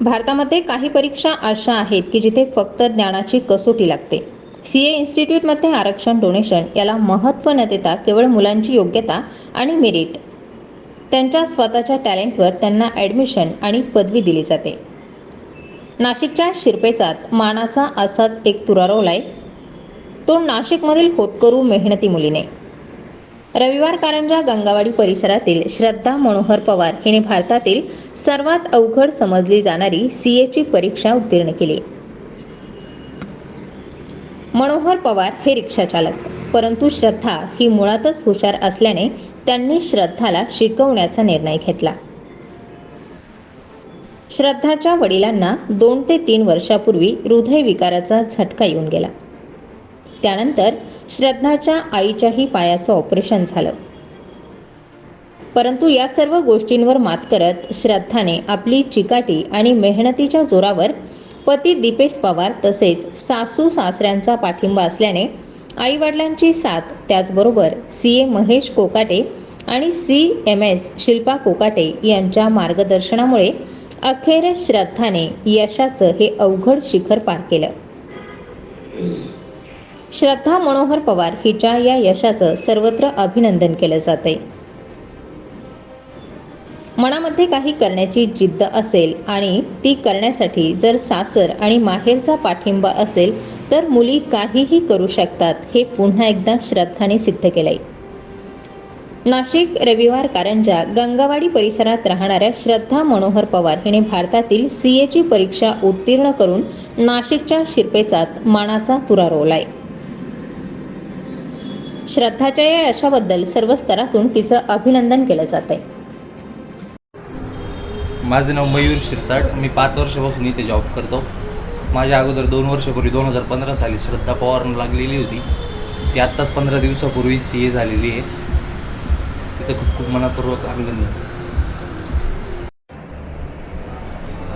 भारतामध्ये काही परीक्षा अशा आहेत की जिथे फक्त ज्ञानाची कसोटी लागते. सी ए इन्स्टिट्यूटमध्ये आरक्षण डोनेशन याला महत्त्व न देता केवळ मुलांची योग्यता आणि मेरिट. त्यांच्या स्वतःच्या टॅलेंटवर त्यांना ॲडमिशन आणि पदवी दिली जाते. नाशिकच्या शिरपेचात मानाचा असाच एक तुरा रोवलाय तो नाशिकमधील होतकरू मेहनती मुलीने. रविवार कारंजा गंगावाडी परिसरातील श्रद्धा मनोहर पवार हिने भारतातील सर्वात अवघड समजली जाणारी सी एची परीक्षा उत्तीर्ण केली. मनोहर पवार हे रिक्षाचालक परंतु श्रद्धा ही मुळातच हुशार असल्याने त्यांनी श्रद्धाला शिकवण्याचा निर्णय घेतला. श्रद्धाच्या वडिलांना दोन ते तीन वर्षापूर्वी हृदयविकाराचा झटका येऊन गेला. त्यानंतर श्रद्धाच्या आईच्याही पायाचं ऑपरेशन झालं. परंतु या सर्व गोष्टींवर मात करत श्रद्धाने आपली चिकाटी आणि मेहनतीच्या जोरावर पती दीपेश पवार तसेच सासू सासऱ्यांचा पाठिंबा असल्याने आईवडिलांची साथ त्याचबरोबर सी ए महेश कोकाटे आणि C M S Shilpa Kokate यांच्या मार्गदर्शनामुळे अखेर श्रद्धाने यशाचं हे अवघड शिखर पार केलं. श्रद्धा मनोहर पवार हिच्या या यशाचं सर्वत्र अभिनंदन केलं जाते मनामध्ये काही करण्याची जिद्द असेल आणि ती करण्यासाठी जर सासर आणि माहेरचा पाठिंबा असेल तर मुली काहीही करू शकतात हे पुन्हा एकदा श्रद्धाने सिद्ध केलंय. नाशिक रविवार कारंजा गंगावाडी परिसरात राहणाऱ्या श्रद्धा मनोहर पवार हिने भारतातील सी एची परीक्षा उत्तीर्ण करून नाशिकच्या शिरपेचात मानाचा तुरा रोवलाय. श्रद्धाच्या या यशाबद्दल सर्व स्तरातून तिचं अभिनंदन केलं जात आहे माझं नाव मयूर शिरसाट. मी पाच वर्षापासून इथे जॉब करतो. माझ्या अगोदर दोन वर्षापूर्वी दोन हजार पंधरा साली श्रद्धा पवार लागलेली होती. ती आत्ताच पंधरा दिवसापूर्वी सी ए झालेली आहे. तिचं खूप खूप मनापूर्वक अभिनंदन.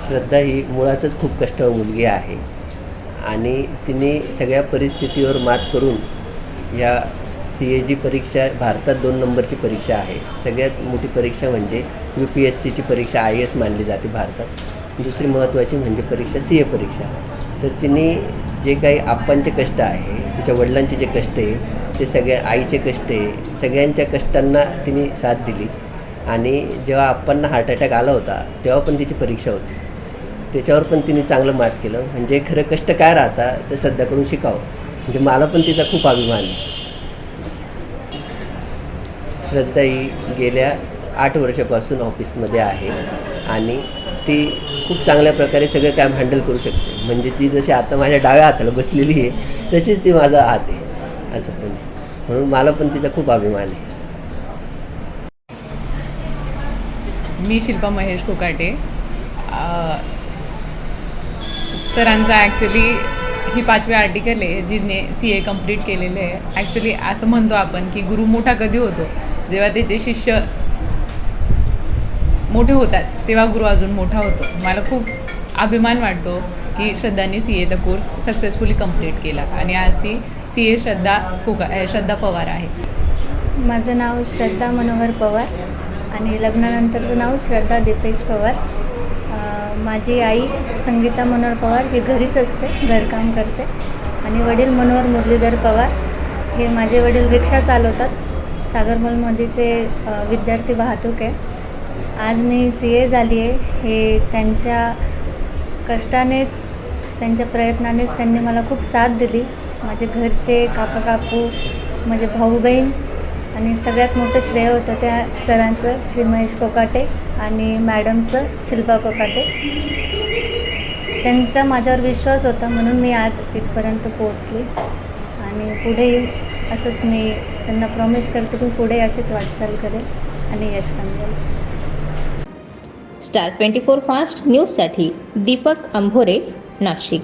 श्रद्धा ही मुळातच खूप कष्टाळू मुलगी आहे. आणि तिने सगळ्या परिस्थितीवर मात करून या सी ए जी परीक्षा भारतात दोन नंबरची परीक्षा आहे. सगळ्यात मोठी परीक्षा म्हणजे यू पी एस सीची परीक्षा आय एस मानली जाते भारतात. दुसरी महत्त्वाची म्हणजे परीक्षा सी ए परीक्षा. तर तिने जे काही आप्पांचे कष्ट आहे तिच्या वडिलांचे जे कष्ट आहे ते सगळ्या आईचे कष्ट आहे सगळ्यांच्या कष्टांना तिने साथ दिली. आणि जेव्हा आप्पांना हार्ट अटॅक आला होता तेव्हा पण तिची परीक्षा होती. त्याच्यावर पण तिने चांगलं मात केलं. म्हणजे खरं कष्ट काय राहता ते श्रद्धाकडून शिकावं. म्हणजे मला पण तिचा खूप अभिमान आहे. श्रद्धा ही गेल्या आठ वर्षापासून ऑफिसमध्ये आहे आणि ती खूप चांगल्या प्रकारे सगळं काम हँडल करू शकते. म्हणजे ती जशी आता माझ्या डाव्या हाताला बसलेली आहे तशीच ती माझा हात आहे. असं पण म्हणून मला पण तिचा खूप अभिमान आहे. मी शिल्पा महेश कोकाटे. सरांचा ॲक्च्युली ही पाचवी आर्टिकल आहे जिने सी ए कंप्लीट केलेलं आहे. ॲक्च्युली असं म्हणतो आपण की गुरु मोठा कधी होतो? जेव्हा त्याचे शिष्य मोठे होतात तेव्हा गुरु अजून मोठा होतो. मला खूप अभिमान वाटतो की श्रद्धाने सी एचा कोर्स सक्सेसफुली कंप्लीट केला आणि आज ती सी ए श्रद्धा फुगा श्रद्धा पवार आहे. माझं नाव श्रद्धा मनोहर पवार आणि लग्नानंतरचं नाव श्रद्धा दीपेश पवार. माझी आई संगीता मनोहर पवार ही घरीच असते घरकाम करते. आणि वडील मनोहर मुरलीधर पवार हे माझे वडील रिक्षा चालवतात. सागरमलमध्येचे विद्यार्थी वाहतूक आहे आज मी सी ए झाली आहे. हे त्यांच्या कष्टानेच त्यांच्या प्रयत्नानेच त्यांनी मला खूप साथ दिली. माझे घरचे काका काकू माझे भाऊ बहीण आणि सगळ्यात मोठं श्रेय होतं त्या सरांचं श्री महेश कोकाटे आणि मॅडमचं शिल्पा कोकाटे. त्यांचा माझ्यावर विश्वास होता म्हणून मी आज इथपर्यंत पोहोचली. आणि पुढेही असंच मी त्यांना प्रॉमिस करते की पुढे अशीच वाटचाल करेल आणि यश कमवेल स्टार ट्वेंटी फोर फास्ट न्यूजसाठी दीपक अंभोरे नाशिक.